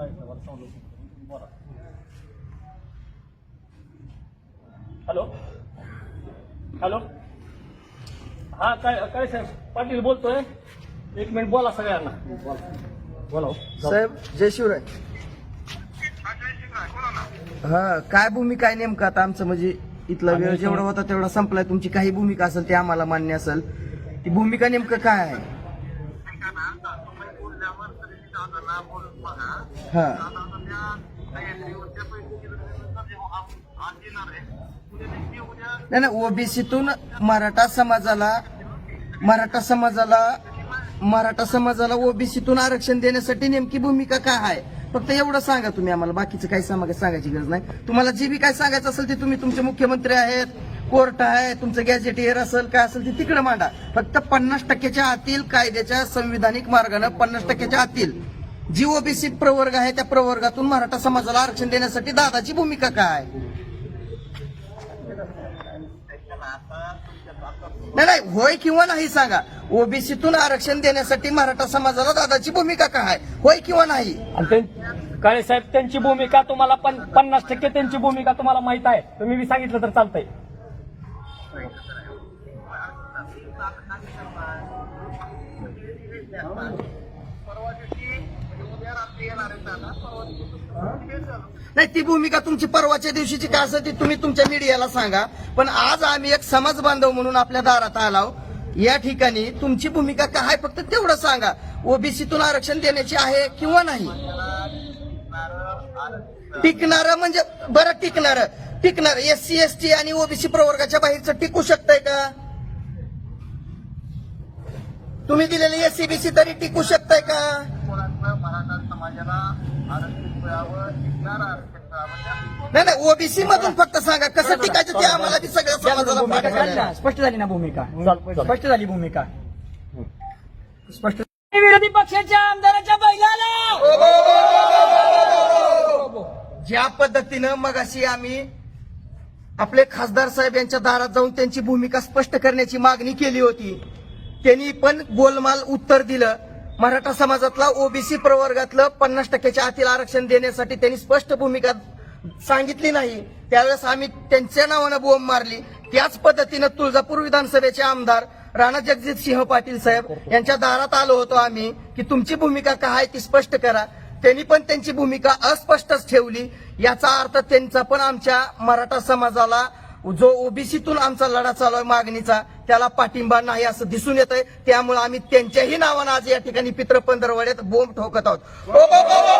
बोला hello? Hello? हा काय काय साहेब? पाटील बोलतोय. एक मिनिट बोला सगळ्यांना. बोला हो. साहेब जय शिवराय. हा काय भूमिका आहे नेमकं आता आमचं? म्हणजे इथला वेळ जेवढा होता तेवढा संपलाय. तुमची काही भूमिका असेल ते आम्हाला मान्य असेल. ती भूमिका नेमकं काय आहे? हा. नाही नाही ओबीसीतून मराठा समाजाला मराठा समाजाला मराठा समाजाला ओबीसीतून आरक्षण देण्यासाठी नेमकी भूमिका काय आहे? फक्त एवढं सांगा तुम्ही आम्हाला बाकीचं काही सांगा सांगायची गरज नाही. तुम्हाला जे बी काय सांगायचं असेल ते तुम्ही तुमचे मुख्यमंत्री आहेत कोर्ट आहे तुमचं गॅजेटियर असेल काय असेल ते तिकडे मांडा. फक्त पन्नास टक्क्याच्या आतील कायद्याच्या संविधानिक मार्गानं पन्नास टक्क्याच्या आतील जी ओबीसी प्रवर्ग आहे त्या प्रवर्गातून मराठा समाजाला आरक्षण देण्यासाठी दादाची भूमिका काय? नाही नाही होय किंवा नाही सांगा. ओबीसीतून आरक्षण देण्यासाठी मराठा समाजाला दादाची भूमिका काय? आहे? होय किंवा नाही? काळे साहेब त्यांची भूमिका तुम्हाला पण पन्नास टक्के त्यांची भूमिका तुम्हाला माहीत आहे. तुम्ही मी सांगितलं तर चालतंय. नाही ती भूमिका तुमची परवाच्या दिवशीची काय असेल ती तुम्ही तुमच्या मीडियाला सांगा. पण आज आम्ही एक समाज बांधव म्हणून आपल्या दारात आलो. या ठिकाणी तुमची भूमिका काय आहे फक्त तेवढं सांगा. ओबीसीतून आरक्षण देण्याची आहे किंवा नाही? टिकणार म्हणजे बरं टिकणार. टिकणार. एस सी एस टी आणि ओबीसी प्रवर्गाच्या बाहेरचं टिकू शकतंय का? तुम्ही दिलेले एससीबीसी तरी टिकू शकताय का? समाजाला आरक्षण मिळावं टिकणार आरक्षण मिळावं नाही नाही ओबीसी मधून फक्त सांगा कसं टिकायचं ते आम्हाला बी सगळ्या समाजाला भूमिका पाठवायला कळली ना? स्पष्ट झाली ना भूमिका. स्पष्ट झाली भूमिका? स्पष्ट विरोधी पक्षाच्या आमदाराच्या बैलाला! ज्या पद्धतीनं मगाशी आम्ही आपले खासदार साहेब यांच्या दारात जाऊन त्यांची भूमिका स्पष्ट करण्याची मागणी केली होती त्यांनी पण गोलमाल उत्तर दिलं. मराठा समाजातला ओबीसी प्रवर्गातलं पन्नास टक्क्याच्या आतील आरक्षण देण्यासाठी त्यांनी स्पष्ट भूमिका सांगितली नाही. त्यावेळेस आम्ही त्यांच्या नावानं बोंब मारली. त्याच पद्धतीनं तुळजापूर विधानसभेचे आमदार राणा जगजित सिंह पाटील साहेब यांच्या दारात आलो होतो आम्ही की तुमची भूमिका काय आहे ती स्पष्ट करा. त्यांनी पण त्यांची भूमिका अस्पष्टच ठेवली. याचा अर्थ त्यांचा पण आमच्या मराठा समाजाला जो ओबीसीतून आमचा लढा चालू आहे मागणीचा त्याला पाठिंबा नाही असं दिसून येत आहे त्यामुळे आम्ही त्यांच्याही नावानं आज या ठिकाणी पित्रपंधरवाड्यात बोंब ठोकत आहोत